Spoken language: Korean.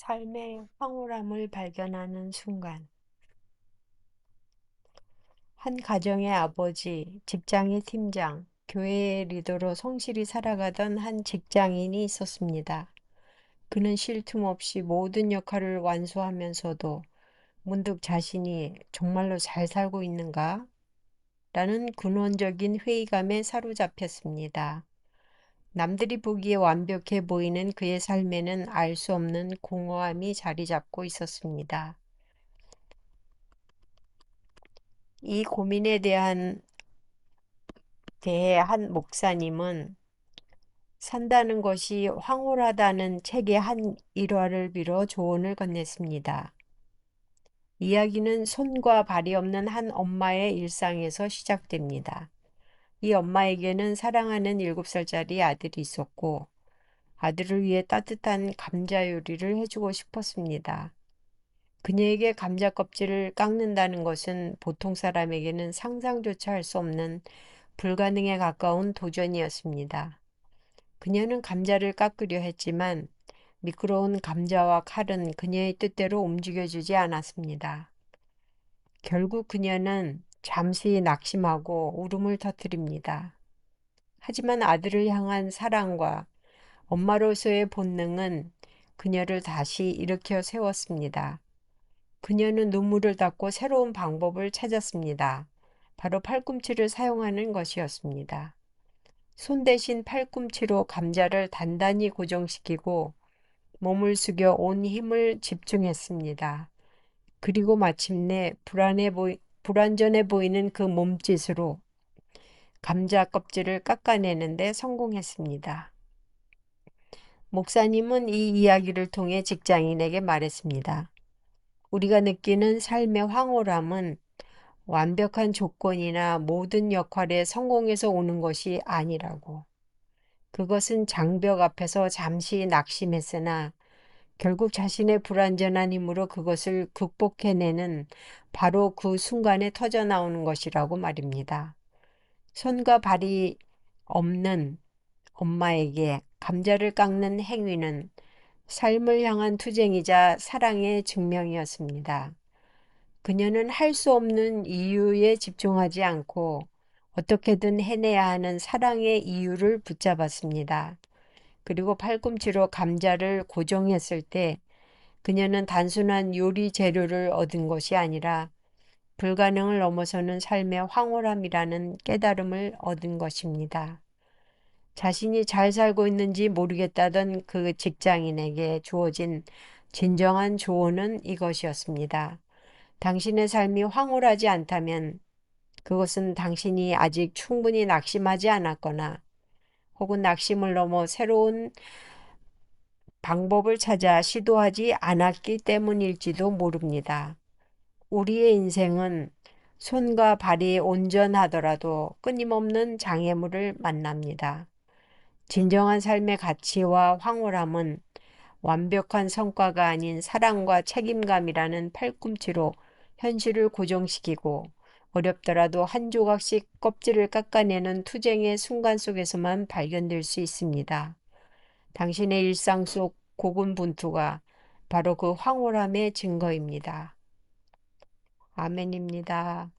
삶의 황홀함을 발견하는 순간. 한 가정의 아버지, 직장의 팀장, 교회의 리더로 성실히 살아가던 한 직장인이 있었습니다. 그는 쉴 틈 없이 모든 역할을 완수하면서도 문득 자신이 정말로 잘 살고 있는가? 라는 근원적인 회의감에 사로잡혔습니다. 남들이 보기에 완벽해 보이는 그의 삶에는 알 수 없는 공허함이 자리 잡고 있었습니다. 이 고민에 대한 대해 한 목사님은 산다는 것이 황홀하다는 책의 한 일화를 빌어 조언을 건넸습니다. 이야기는 손과 발이 없는 한 엄마의 일상에서 시작됩니다. 이 엄마에게는 사랑하는 일곱 살짜리 아들이 있었고 아들을 위해 따뜻한 감자 요리를 해주고 싶었습니다. 그녀에게 감자 껍질을 깎는다는 것은 보통 사람에게는 상상조차 할 수 없는 불가능에 가까운 도전이었습니다. 그녀는 감자를 깎으려 했지만 미끄러운 감자와 칼은 그녀의 뜻대로 움직여주지 않았습니다. 결국 그녀는 잠시 낙심하고 울음을 터뜨립니다. 하지만 아들을 향한 사랑과 엄마로서의 본능은 그녀를 다시 일으켜 세웠습니다. 그녀는 눈물을 닦고 새로운 방법을 찾았습니다. 바로 팔꿈치를 사용하는 것이었습니다. 손 대신 팔꿈치로 감자를 단단히 고정시키고 몸을 숙여 온 힘을 집중했습니다. 그리고 마침내 불안해 보이, 불완전해 보이는 그 몸짓으로 감자 껍질을 깎아내는데 성공했습니다. 목사님은 이 이야기를 통해 직장인에게 말했습니다. 우리가 느끼는 삶의 황홀함은 완벽한 조건이나 모든 역할에 성공해서 오는 것이 아니라고. 그것은 장벽 앞에서 잠시 낙심했으나 결국 자신의 불완전한 힘으로 그것을 극복해내는 바로 그 순간에 터져 나오는 것이라고 말입니다. 손과 발이 없는 엄마에게 감자를 깎는 행위는 삶을 향한 투쟁이자 사랑의 증명이었습니다. 그녀는 할 수 없는 이유에 집중하지 않고 어떻게든 해내야 하는 사랑의 이유를 붙잡았습니다. 그리고 팔꿈치로 감자를 고정했을 때 그녀는 단순한 요리 재료를 얻은 것이 아니라 불가능을 넘어서는 삶의 황홀함이라는 깨달음을 얻은 것입니다. 자신이 잘 살고 있는지 모르겠다던 그 직장인에게 주어진 진정한 조언은 이것이었습니다. 당신의 삶이 황홀하지 않다면 그것은 당신이 아직 충분히 낙심하지 않았거나 혹은 낙심을 넘어 새로운 방법을 찾아 시도하지 않았기 때문일지도 모릅니다. 우리의 인생은 손과 발이 온전하더라도 끊임없는 장애물을 만납니다. 진정한 삶의 가치와 황홀함은 완벽한 성과가 아닌 사랑과 책임감이라는 팔꿈치로 현실을 고정시키고 어렵더라도 한 조각씩 껍질을 깎아내는 투쟁의 순간 속에서만 발견될 수 있습니다. 당신의 일상 속 고군분투가 바로 그 황홀함의 증거입니다. 아멘입니다.